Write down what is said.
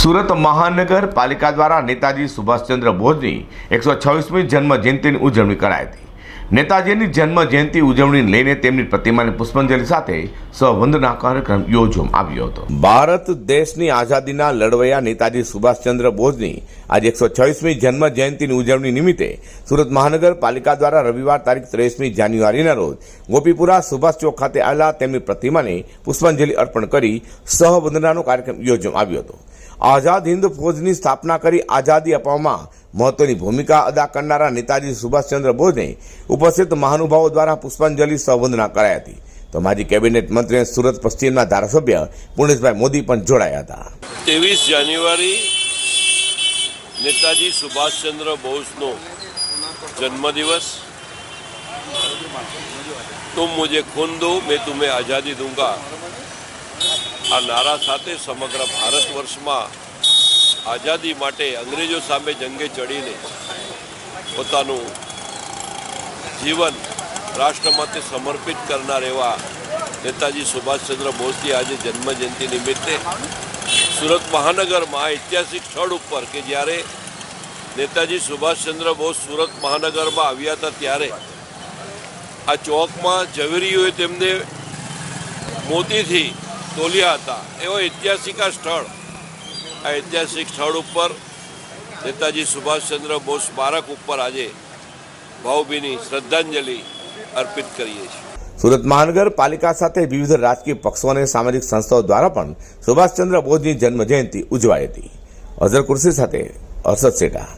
સુરત મહાનગરપાલિકા દ્વારા નેતાજી સુભાષચંદ્ર બોઝની એકસો છવ્વીસમી જન્મજયંતિની ઉજવણી કરાઈ હતી. નેતાજીની જન્મ જયંતિ ઉજવણી લઈને તેમની પ્રતિમાને પુષ્પાંજલિ સાથે સહવંદના કાર્યક્રમ યોજવામાં આવ્યો હતો. ભારત દેશની આઝાદીના લડવૈયા નેતાજી સુભાષચંદ્ર બોઝની આજે એકસો છવ્વીસમી જન્મ જયંતિની ઉજવણી નિમિત્તે સુરત મહાનગરપાલિકા દ્વારા રવિવાર તારીખ ત્રેવીસમી જાન્યુઆરીના રોજ ગોપીપુરા સુભાષ ચોક ખાતે આવેલા તેમની પ્રતિમાને પુષ્પાંજલિ અર્પણ કરી સહવંદનાનો કાર્યક્રમ યોજવામાં આવ્યો હતો. આઝાદ હિન્દ ફૌજની સ્થાપના કરી આઝાદી અપાવવામાં મહત્વની ભૂમિકા અદા કરનારા નેતાજી સુભાષચંદ્ર બોઝને ઉપસ્થિત મહાનુભાવો દ્વારા પુષ્પાંજલિ સંવંદના કરાઈ હતી. તો માજી કેબિનેટ મંત્રી સુરત પશ્ચિમના ધારાસભ્ય પુણેશભાઈ મોદી પણ જોડાયા હતા. ત્રેવીસ જાન્યુઆરી નેતાજી સુભાષચંદ્ર બોઝનો જન્મદિવસ. તુમ મુજે ખૂન દો, મેં તુમે આઝાદી દૂંગા. આ નારા સાથે સમગ્ર ભારત વર્ષમાં આઝાદી માટે અંગ્રેજો સામે જંગે ચડીને પોતાનું જીવન રાષ્ટ્ર માટે સમર્પિત કરનાર એવા નેતાજી સુભાષચંદ્ર બોઝની આજે જન્મજયંતિ નિમિત્તે સુરત મહાનગરમાં ઐતિહાસિક સ્થળ ઉપર કે જ્યારે નેતાજી સુભાષચંદ્ર બોઝ સુરત મહાનગરમાં આવ્યા હતા ત્યારે આ ચોકમાં ઝવેરીઓએ તેમને મોતીથી તોલ્યા હતા. એવો ઐતિહાસિક આ સ્થળ આ ઐતિહાસિક સ્થળ ઉપર નેતાજી સુભાષચંદ્ર બોઝ સ્મારક ઉપર આજે ભાવભીની શ્રદ્ધાંજલિ અર્પિત કરીએ છીએ. સુરત મહાનગરપાલિકા સાથે વિવિધ રાજકીય પક્ષો અને સામાજિક સંસ્થાઓ દ્વારા પણ સુભાષચંદ્ર બોઝની જન્મ જયંતિ ઉજવાઈ હતી. અઝર કુર્સી સાથે અરસદ સેઠા